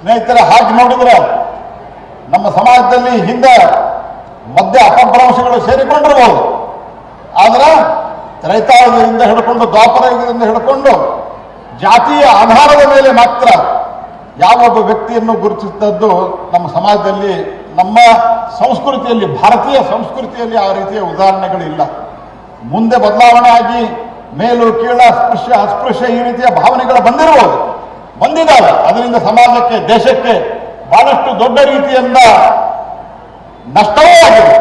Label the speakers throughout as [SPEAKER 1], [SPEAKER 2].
[SPEAKER 1] ಸ್ನೇಹಿತರೆ, ಹಾಗೆ ನೋಡಿದ್ರೆ ನಮ್ಮ ಸಮಾಜದಲ್ಲಿ ಹಿಂದೆ ಮಧ್ಯ ಅಪಭ್ರಂಶಗಳು ಸೇರಿಕೊಂಡಿರಬಹುದು ಆದ್ರೆ ತ್ರೈತಾಯುಗದಿಂದ ಹಿಡ್ಕೊಂಡು ದ್ವಾಪರ ಯುಗದಿಂದ ಹಿಡ್ಕೊಂಡು ಜಾತಿಯ ಆಧಾರದ ಮೇಲೆ ಮಾತ್ರ ಯಾವೊಬ್ಬ ವ್ಯಕ್ತಿಯನ್ನು ಗುರುತಿಸಿದ್ದದ್ದು ನಮ್ಮ ಸಮಾಜದಲ್ಲಿ, ನಮ್ಮ ಸಂಸ್ಕೃತಿಯಲ್ಲಿ, ಭಾರತೀಯ ಸಂಸ್ಕೃತಿಯಲ್ಲಿ ಆ ರೀತಿಯ ಉದಾಹರಣೆಗಳಿಲ್ಲ. ಮುಂದೆ ಬದಲಾವಣೆ ಆಗಿ ಮೇಲು, ಕೀಳ ಸ್ಪೃಶ್ಯ ಅಸ್ಪೃಶ್ಯ ಈ ರೀತಿಯ ಭಾವನೆಗಳು ಬಂದಿರಬಹುದು ಬಂದಿದ್ದಾವೆ. ಅದರಿಂದ ಸಮಾಜಕ್ಕೆ, ದೇಶಕ್ಕೆ ಬಹಳಷ್ಟು ದೊಡ್ಡ ರೀತಿಯಿಂದ ನಷ್ಟವೂ ಆಗಿದೆ.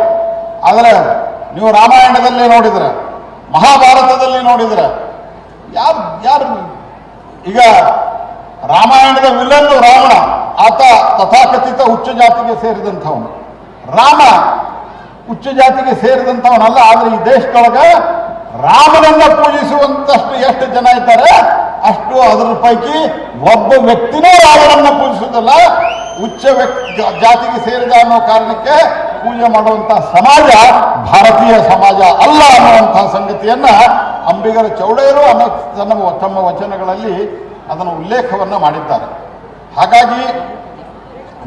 [SPEAKER 1] ಆದರೆ ನೀವು ರಾಮಾಯಣದಲ್ಲಿ ನೋಡಿದ್ರೆ, ಮಹಾಭಾರತದಲ್ಲಿ ನೋಡಿದ್ರೆ, ಯಾರು ಯಾರು ಈಗ ರಾಮಾಯಣದ ವಿಲನ್ನು ರಾವಣ, ಆತ ತಥಾಕಥಿತ ಉಚ್ಚ ಜಾತಿಗೆ ಸೇರಿದಂಥವನು. ರಾಮ ಉಚ್ಚ ಜಾತಿಗೆ ಸೇರಿದಂಥವನಲ್ಲ, ಆದರೆ ಈ ದೇಶದೊಳಗ ರಾಮನನ್ನ ಪೂಜಿಸುವಂತಷ್ಟು ಎಷ್ಟು ಜನ ಇದ್ದಾರೆ, ಅಷ್ಟು ಅದರ ಪೈಕಿ ಒಬ್ಬ ವ್ಯಕ್ತಿನೂ ರಾಮನನ್ನ ಪೂಜಿಸುವುದಲ್ಲ. ಉಚ್ಚ ವ್ಯಕ್ತಿ ಜಾತಿಗೆ ಸೇರಿದ ಅನ್ನೋ ಕಾರಣಕ್ಕೆ ಪೂಜೆ ಮಾಡುವಂತಹ ಸಮಾಜ ಭಾರತೀಯ ಸಮಾಜ ಅಲ್ಲ ಅನ್ನುವಂತಹ ಸಂಗತಿಯನ್ನ ಅಂಬಿಗರ ಚೌಡೇರು ಅನ್ನೋ ತನ್ನ ತಮ್ಮ ವಚನಗಳಲ್ಲಿ ಅದನ್ನು ಉಲ್ಲೇಖವನ್ನ ಮಾಡಿದ್ದಾರೆ. ಹಾಗಾಗಿ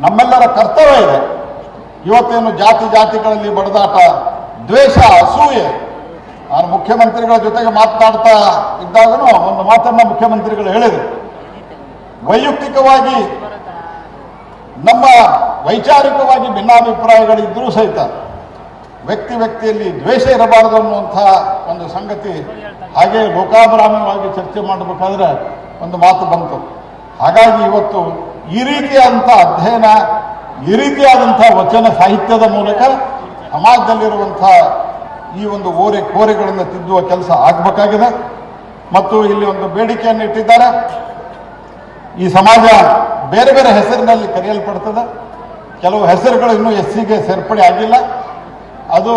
[SPEAKER 1] ನಮ್ಮೆಲ್ಲರ ಕರ್ತವ್ಯ ಇದೆ. ಇವತ್ತೇನು ಜಾತಿ ಜಾತಿಗಳಲ್ಲಿ ಬಡದಾಟ, ದ್ವೇಷ, ಅಸೂಯೆ ನಾನು ಮುಖ್ಯಮಂತ್ರಿಗಳ ಜೊತೆಗೆ ಮಾತನಾಡ್ತಾ ಇದ್ದಾಗಲೂ ಒಂದು ಮಾತನ್ನ ಮುಖ್ಯಮಂತ್ರಿಗಳು ಹೇಳಿದರು. ವೈಯಕ್ತಿಕವಾಗಿ ನಮ್ಮ ವೈಚಾರಿಕವಾಗಿ ಭಿನ್ನಾಭಿಪ್ರಾಯಗಳಿದ್ರೂ ಸಹಿತ ವ್ಯಕ್ತಿ ವ್ಯಕ್ತಿಯಲ್ಲಿ ದ್ವೇಷ ಇರಬಾರದು ಅನ್ನುವಂಥ ಒಂದು ಸಂಗತಿ ಹಾಗೆ ಲೋಕಾಭಿರಾಮವಾಗಿ ಚರ್ಚೆ ಮಾಡಬೇಕಾದ್ರೆ ಒಂದು ಮಾತು ಬಂತು. ಹಾಗಾಗಿ ಇವತ್ತು ಈ ರೀತಿಯಾದಂಥ ಅಧ್ಯಯನ, ಈ ರೀತಿಯಾದಂಥ ವಚನ ಸಾಹಿತ್ಯದ ಮೂಲಕ ಸಮಾಜದಲ್ಲಿರುವಂಥ ಈ ಒಂದು ಓರೆ ಕೋರೆಗಳನ್ನು ತಿದ್ದುವ ಕೆಲಸ ಆಗಬೇಕಾಗಿದೆ. ಮತ್ತು ಇಲ್ಲಿ ಒಂದು ಬೇಡಿಕೆಯನ್ನು ಇಟ್ಟಿದ್ದಾರೆ. ಈ ಸಮಾಜ ಬೇರೆ ಬೇರೆ ಹೆಸರಿನಲ್ಲಿ ಕರೆಯಲ್ಪಡ್ತದೆ. ಕೆಲವು ಹೆಸರುಗಳು ಇನ್ನೂ ಎಸ್ ಸಿಗೆ ಸೇರ್ಪಡೆ ಆಗಿಲ್ಲ. ಅದು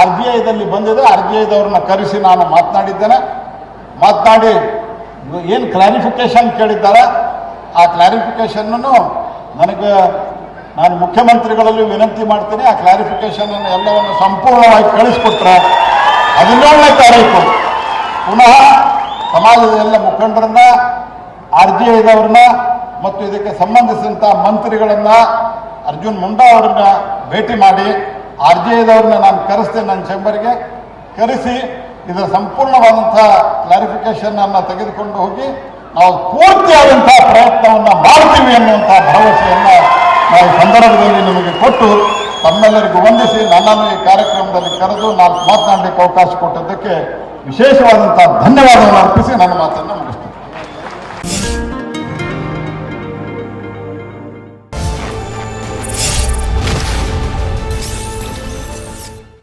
[SPEAKER 1] ಆರ್ ಬಿ ಐದಲ್ಲಿ ಬಂದಿದೆ. ಆರ್ ಬಿ ಐದವ್ರನ್ನ ಕರೆಸಿ ನಾನು ಮಾತನಾಡಿದ್ದೇನೆ. ಮಾತನಾಡಿ ಏನು ಕ್ಲಾರಿಫಿಕೇಶನ್ ಕೇಳಿದ್ದಾರೆ? ಆ ಕ್ಲಾರಿಫಿಕೇಶನ್ನನ್ನು ನನಗೆ ನಾನು ಮುಖ್ಯಮಂತ್ರಿಗಳಲ್ಲೂ ವಿನಂತಿ ಮಾಡ್ತೀನಿ, ಆ ಕ್ಲಾರಿಫಿಕೇಶನ್ ಎಲ್ಲವನ್ನು ಸಂಪೂರ್ಣವಾಗಿ ಕಳಿಸ್ಕೊಟ್ರೆ ಹದಿನೇಳನೇ ತಾರೀಕು. ಪುನಃ ಸಮಾಜದ ಎಲ್ಲ ಮುಖಂಡರನ್ನ, ಆರ್ ಜಿ ಐದವ್ರನ್ನ ಮತ್ತು ಇದಕ್ಕೆ ಸಂಬಂಧಿಸಿದಂಥ ಮಂತ್ರಿಗಳನ್ನ, ಅರ್ಜುನ್ ಮುಂಡಾ ಅವರನ್ನ ಭೇಟಿ ಮಾಡಿ, ಆರ್ ಜಿ ಐದವ್ರನ್ನ ನಾನು ಕರೆಸ್ತೇನೆ ನನ್ನ ಚೇಂಬರ್ಗೆ ಕರೆಸಿ ಇದರ ಸಂಪೂರ್ಣವಾದಂಥ ಕ್ಲಾರಿಫಿಕೇಶನ್ ಅನ್ನ ತೆಗೆದುಕೊಂಡು ಹೋಗಿ ನಾವು ಪೂರ್ತಿಯಾದಂತಹ ಪ್ರಯತ್ನವನ್ನ ಮಾಡ್ತೀವಿ ಅನ್ನುವಂಥ ಭರವಸೆಯನ್ನ ನಾವು ಸಂದರ್ಭದಲ್ಲಿ ನಿಮಗೆ ಕೊಟ್ಟು ತಮ್ಮೆಲ್ಲರಿಗೂ ವಂದಿಸಿ ನನ್ನನ್ನು ಈ ಕಾರ್ಯಕ್ರಮದಲ್ಲಿ ಕರೆದು ನಾನು ಮಾತನಾಡಲಿಕ್ಕೆ ಅವಕಾಶ ಕೊಟ್ಟಿದ್ದಕ್ಕೆ ವಿಶೇಷವಾದಂತಹ ಧನ್ಯವಾದವನ್ನು ಅರ್ಪಿಸಿ ನನ್ನ ಮಾತನ್ನು ಮುಗಿಸ್ತೇನೆ.